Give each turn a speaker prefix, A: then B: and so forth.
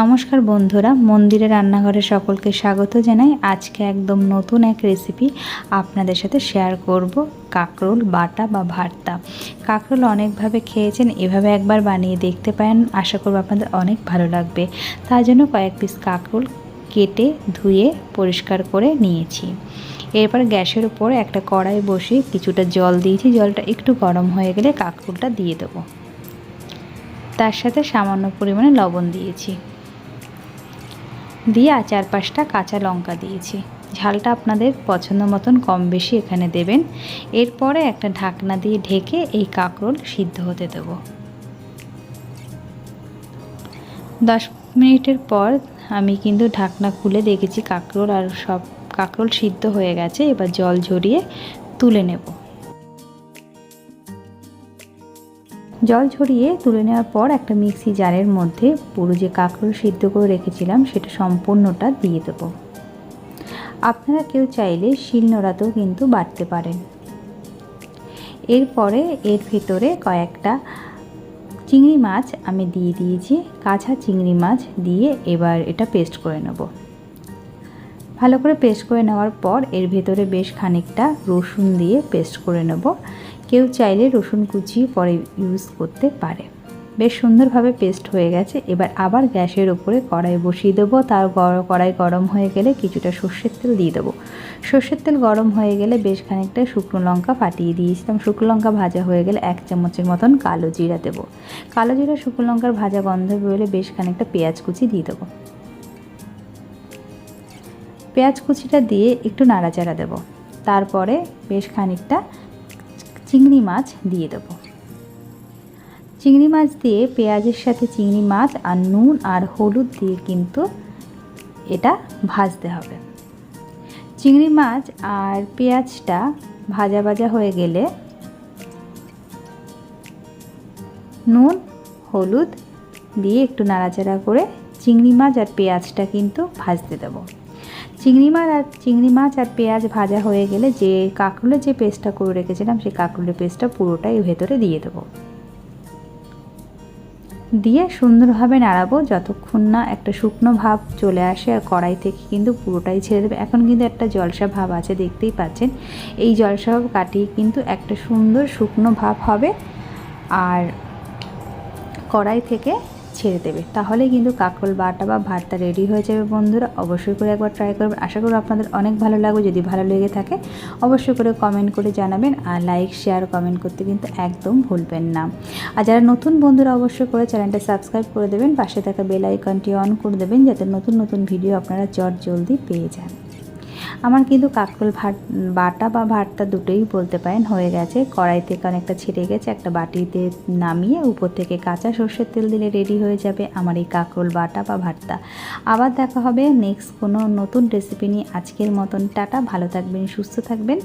A: নমস্কার বন্ধুরা, মন্দিরে রান্নাঘরে সকলকে স্বাগত জানাই। আজকে একদম নতুন এক রেসিপি আপনাদের সাথে শেয়ার করব, কাঁকরোল, বাটা বা ভর্তা। কাঁকরোল অনেকভাবে খেয়েছেন, এভাবে একবার বানিয়ে দেখতে পারেন, আশা করব আপনাদের অনেক ভালো লাগবে। তার জন্য কয়েক পিস কাঁকরোল কেটে, ধুয়ে, পরিষ্কার করে নিয়েছি। এরপর গ্যাসের উপর একটা কড়াই বসিয়ে কিছুটা জল দিয়েছি, জলটা একটু গরম হয়ে গেলে কাঁকরোলটা দিয়ে দেবো। তার সাথে সামান্য পরিমাণে লবণ দিয়েছি। দিয়ে আর চার পাঁচটা কাঁচা লঙ্কা দিয়েছি। ঝালটা আপনাদের পছন্দ মতন কম বেশি এখানে দেবেন। এরপরে একটা ঢাকনা দিয়ে ঢেকে এই কাঁকরোল সিদ্ধ হতে দেব। দশ মিনিটের পর আমি কিন্তু ঢাকনা খুলে দেখেছি কাঁকরোল আর সব কাঁকরোল সিদ্ধ হয়ে গেছে। এবার জল ঝরিয়ে তুলে নেব। জল ছড়িয়ে তুলে নেওয়ার পর একটা মিক্সি জারের মধ্যে পুরো যে কাঁকড়ো সিদ্ধ করে রেখেছিলাম, সেটা সম্পূর্ণটা দিয়ে দেবো। আপনারা কেউ চাইলে শিলনোড়াতেও কিন্তু বাটতে পারেন। এরপরে এর ভেতরে কয়েকটা চিংড়ি মাছ আমি দিয়ে দিয়েছি। কাঁচা চিংড়ি মাছ দিয়ে এবার এটা পেস্ট করে নেব। ভালো করে পেস্ট করে নেওয়ার পর এর ভেতরে বেশ খানিকটা রসুন দিয়ে পেস্ট করে নেব। কেউ চাইলে রসুন কুচি পরে ইউজ করতে পারে। বেশ সুন্দরভাবে পেস্ট হয়ে গেছে। এবার আবার গ্যাসের ওপরে কড়াই বসিয়ে দেবো। তার কড়াই গরম হয়ে গেলে কিছুটা সর্ষের তেল দিয়ে দেবো। সর্ষের তেল গরম হয়ে গেলে বেশ খানিকটা শুকনো লঙ্কা ফাটিয়ে দিয়েছিলাম। শুকনো লঙ্কা ভাজা হয়ে গেলে এক চামচের মতন কালো জিরা দেবো। কালো জিরা, শুকনো লঙ্কার ভাজা গন্ধ বেরোলে বেশ খানিকটা পেঁয়াজ কুচি দিয়ে দেবো। পেঁয়াজ কুচিটা দিয়ে একটু নাড়াচাড়া দেবো। তারপরে বেশ খানিকটা চিংড়ি মাছ দিয়ে দেবো। চিংড়ি মাছ দিয়ে পেঁয়াজের সাথে চিংড়ি মাছ আর নুন আর হলুদ দিয়ে কিন্তু এটা ভাজতে হবে। চিংড়ি মাছ আর পেঁয়াজটা ভাজা ভাজা হয়ে গেলে নুন, হলুদ দিয়ে একটু নাড়াচাড়া করে চিংড়ি মাছ আর পেঁয়াজটা কিন্তু ভাজতে দেবো। চিংড়ি মাছ আর চিংড়ি মাছ আর পেঁয়াজ ভাজা হয়ে গেলে যে কাঁকরোলের যে পেস্টটা করে রেখেছিলাম, সেই কাঁকরোলের পেস্টটা পুরোটাই ভেতরে দিয়ে দেবো। দিয়ে সুন্দরভাবে নাড়াবো, যতক্ষণ না একটা শুকনো ভাব চলে আসে আর কড়াই থেকে কিন্তু পুরোটাই ছেড়ে দেবে। এখন কিন্তু একটা জলসা ভাব আছে, দেখতেই পাচ্ছেন। এই জলসা ভাব কাটিয়ে কিন্তু একটা সুন্দর শুকনো ভাব হবে। আর কড়াই থেকে ছেড়ে দেবে। তাহলে কিন্তু কাকরোল বাটা বা ভাতটা রেডি হয়ে যাবে বন্ধুরা। অবশ্যই করে একবার ট্রাই করবেন। আশা করি আপনাদের অনেক ভালো লাগবে। যদি ভালো লেগে থাকে, অবশ্যই করে কমেন্ট করে জানাবেন আর লাইক শেয়ার কমেন্ট করতে কিন্তু একদম ভুলবেন না। আর যারা নতুন বন্ধুরা, অবশ্যই করে চ্যানেলটা সাবস্ক্রাইব করে দেবেন। পাশে থাকা বেল আইকনটি অন করে দেবেন, যাতে নতুন নতুন ভিডিও আপনারা চট জলদি পেয়ে যান। আমার কিন্তু কাকরোল ভাত, বাটা বা ভাতটা দুটোই বলতে পারেন হয়ে গেছে। কড়াই থেকে অনেকটা ছেড়ে গেছে, একটা বাটিতে নামিয়ে উপর থেকে কাঁচা সর্ষের তেল দিলে রেডি হয়ে যাবে আমার এই কাকরোল, বাটা বা ভাতটা। আবার দেখা হবে নেক্সট কোনো নতুন রেসিপি নিয়ে। আজকের মতন, টাটা, ভালো থাকবেন, সুস্থ থাকবেন।